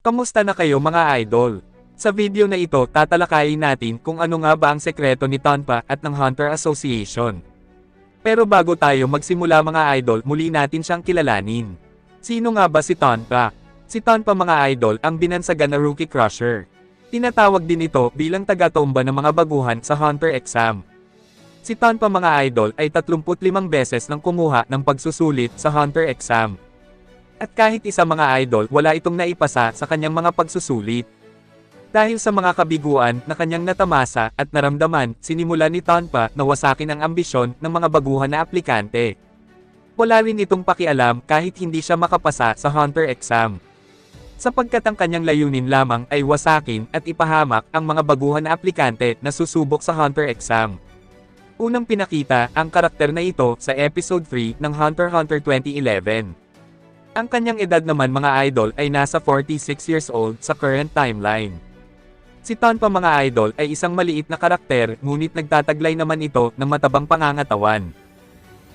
Kamusta na kayo mga idol? Sa video na ito tatalakayin natin kung ano nga ba ang sekreto ni Tonpa at ng Hunter Association. Pero bago tayo magsimula mga idol muli natin siyang kilalanin. Sino nga ba si Tonpa? Si Tonpa mga idol ang binansagan na rookie crusher. Tinatawag din ito bilang taga-tomba ng mga baguhan sa Hunter exam. Si Tonpa mga idol ay 35 beses nang kumuha ng pagsusulit sa Hunter exam. At kahit isa mga idol wala itong naipasa sa kanyang mga pagsusulit. Dahil sa mga kabiguan na kanyang natamasa at naramdaman, sinimula ni Tonpa na wasakin ang ambisyon ng mga baguhan na aplikante. Wala rin itong pakialam kahit hindi siya makapasa sa Hunter exam. Sapagkat ang kanyang layunin lamang ay wasakin at ipahamak ang mga baguhan na aplikante na susubok sa Hunter exam. Unang pinakita ang karakter na ito sa episode 3 ng Hunter Hunter 2011. Ang kanyang edad naman mga idol ay nasa 46 years old sa current timeline. Si Tonpa mga idol ay isang maliit na karakter ngunit nagtataglay naman ito ng matabang pangangatawan.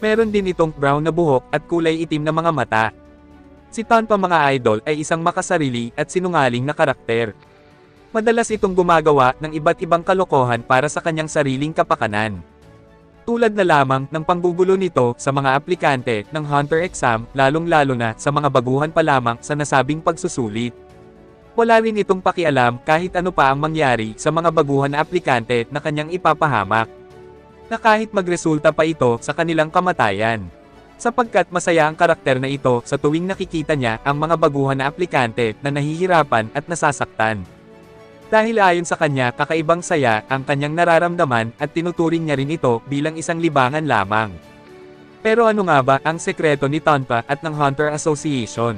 Meron din itong brown na buhok at kulay itim na mga mata. Si Tonpa mga idol ay isang makasarili at sinungaling na karakter. Madalas itong gumagawa ng iba't ibang kalokohan para sa kanyang sariling kapakanan. Tulad na lamang ng panggugulo nito sa mga aplikante ng Hunter exam lalong-lalo na sa mga baguhan pa lamang sa nasabing pagsusulit. Wala rin itong pakialam kahit ano pa ang mangyari sa mga baguhan na aplikante na kanyang ipapahamak. Na kahit magresulta pa ito sa kanilang kamatayan. Sapagkat masaya ang karakter na ito sa tuwing nakikita niya ang mga baguhan na aplikante na nahihirapan at nasasaktan. Dahil ayon sa kanya kakaibang saya ang kanyang nararamdaman at tinuturing niya rin ito bilang isang libangan lamang. Pero ano nga ba ang sekreto ni Tonpa at ng Hunter Association?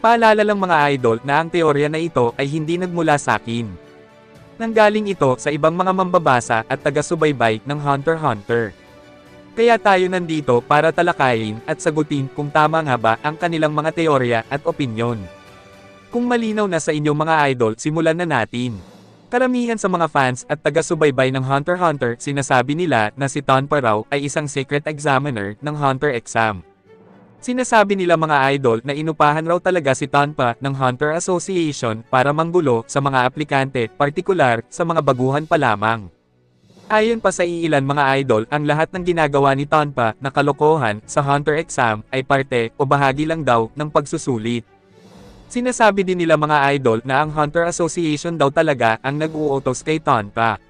Paalala lang mga idol na ang teorya na ito ay hindi nagmula sa akin. Nanggaling ito sa ibang mga mambabasa at taga-subaybay ng Hunter Hunter. Kaya tayo nandito para talakayin at sagutin kung tama nga ba ang kanilang mga teorya at opinyon. Kung malinaw na sa inyong mga idol, simulan na natin. Karamihan sa mga fans at taga-subaybay ng Hunter x Hunter sinasabi nila na si Tonpa raw ay isang secret examiner ng Hunter exam. Sinasabi nila mga idol na inupahan raw talaga si Tonpa ng Hunter Association para manggulo sa mga aplikante, partikular sa mga baguhan pa lamang. Ayon pa sa iilan mga idol, ang lahat ng ginagawa ni Tonpa na kalokohan sa Hunter exam ay parte o bahagi lang daw ng pagsusulit. Sinasabi din nila mga idol na ang Hunter Association daw talaga ang nag-uutos kay Tonpa.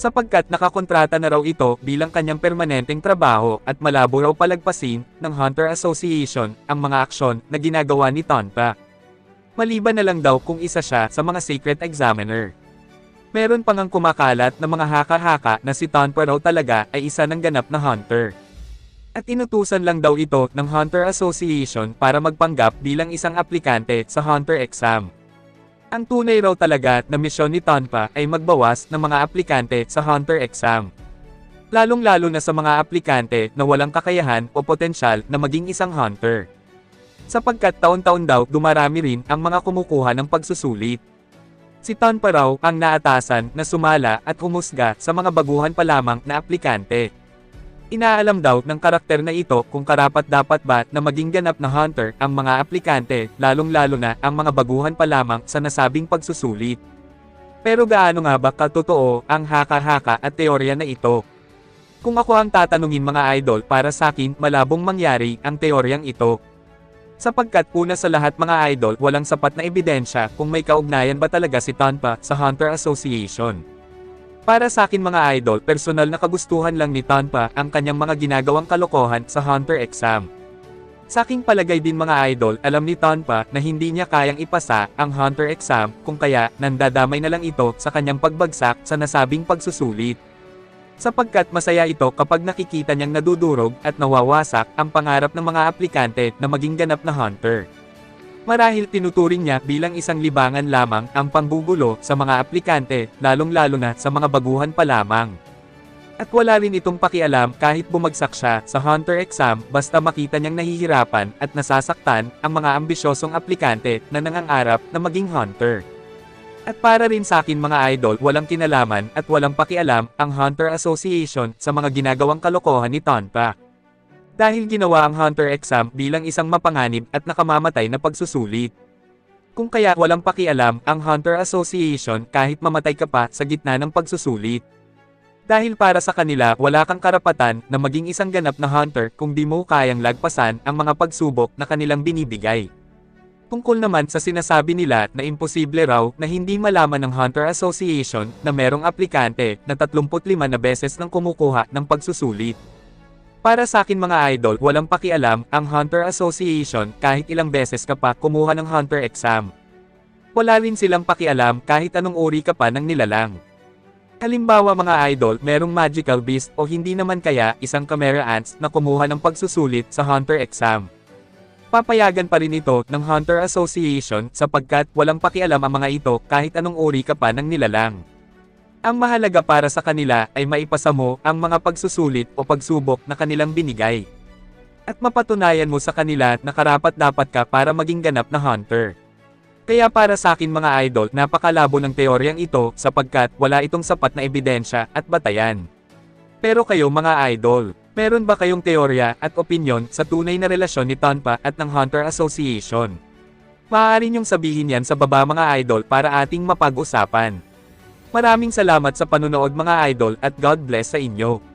Sapagkat nakakontrata na raw ito bilang kanyang permanenteng trabaho at malabo raw palagpasin ng Hunter Association ang mga aksyon na ginagawa ni Tonpa. Maliban na lang daw kung isa siya sa mga secret examiner. Meron pang ang kumakalat na mga haka-haka na si Tonpa raw talaga ay isa ng ganap na hunter. At inutusan lang daw ito ng Hunter Association para magpanggap bilang isang aplikante sa Hunter exam. Ang tunay raw talaga na misyon ni Tonpa ay magbawas ng mga aplikante sa Hunter exam. Lalong-lalo na sa mga aplikante na walang kakayahan o potensyal na maging isang hunter. Sapagkat taon-taon daw dumarami rin ang mga kumukuha ng pagsusulit. Si Tonpa raw ang naatasan na sumala at humusga sa mga baguhan pa lamang na aplikante. Inaalam daw ng karakter na ito kung karapat dapat ba na maging ganap na hunter ang mga aplikante, lalong-lalo na ang mga baguhan pa lamang sa nasabing pagsusulit. Pero gaano nga ba katotoo ang haka-haka at teorya na ito? Kung ako ang tatanungin mga idol para sa akin malabong mangyari ang teoryang ito. Sapagkat una sa lahat mga idol walang sapat na ebidensya kung may kaugnayan ba talaga si Tonpa sa Hunter Association. Para sa akin mga idol, personal na kagustuhan lang ni Tonpa ang kanyang mga ginagawang kalokohan sa Hunter exam. Sa aking palagay din mga idol, alam ni Tonpa na hindi niya kayang ipasa ang Hunter exam kung kaya nandadamay na lang ito sa kanyang pagbagsak sa nasabing pagsusulit. Sapagkat masaya ito kapag nakikita niyang nadudurog at nawawasak ang pangarap ng mga aplikante na maging ganap na hunter. Marahil tinuturing niya bilang isang libangan lamang ang panggugulo sa mga aplikante, lalong-lalo na sa mga baguhan pa lamang. At wala rin itong pakialam kahit bumagsak siya sa Hunter exam basta makita niyang nahihirapan at nasasaktan ang mga ambisyosong aplikante na nangangarap na maging hunter. At para rin sa akin mga idol walang kinalaman at walang pakialam ang Hunter Association sa mga ginagawang kalokohan ni Tonpa dahil ginawa ang Hunter exam bilang isang mapanganib at nakamamatay na pagsusulit. Kung kaya walang pakialam ang Hunter Association kahit mamatay ka pa sa gitna ng pagsusulit. Dahil para sa kanila wala kang karapatan na maging isang ganap na hunter kung di mo kayang lagpasan ang mga pagsubok na kanilang binibigay. Tungkol naman sa sinasabi nila na imposible raw na hindi malaman ng Hunter Association na merong aplikante na 35 na beses nang kumukuha ng pagsusulit. Para sa akin mga idol, walang pakialam ang Hunter Association kahit ilang beses ka pa kumuha ng Hunter exam. Wala rin silang pakialam kahit anong uri ka pa ng nilalang. Halimbawa mga idol, merong magical beast o hindi naman kaya isang camera ants na kumuha ng pagsusulit sa Hunter exam. Papayagan pa rin ito ng Hunter Association sapagkat walang pakialam ang mga ito kahit anong uri ka pa ng nilalang. Ang mahalaga para sa kanila ay maipasa mo ang mga pagsusulit o pagsubok na kanilang binigay. At mapatunayan mo sa kanila na karapat dapat ka para maging ganap na hunter. Kaya para sa akin mga idol, napakalabo ng teoryang ito sapagkat wala itong sapat na ebidensya at batayan. Pero kayo mga idol, meron ba kayong teorya at opinyon sa tunay na relasyon ni Tonpa at ng Hunter Association? Maaari niyong sabihin yan sa baba mga idol para ating mapag-usapan. Maraming salamat sa panunood mga idol at God bless sa inyo.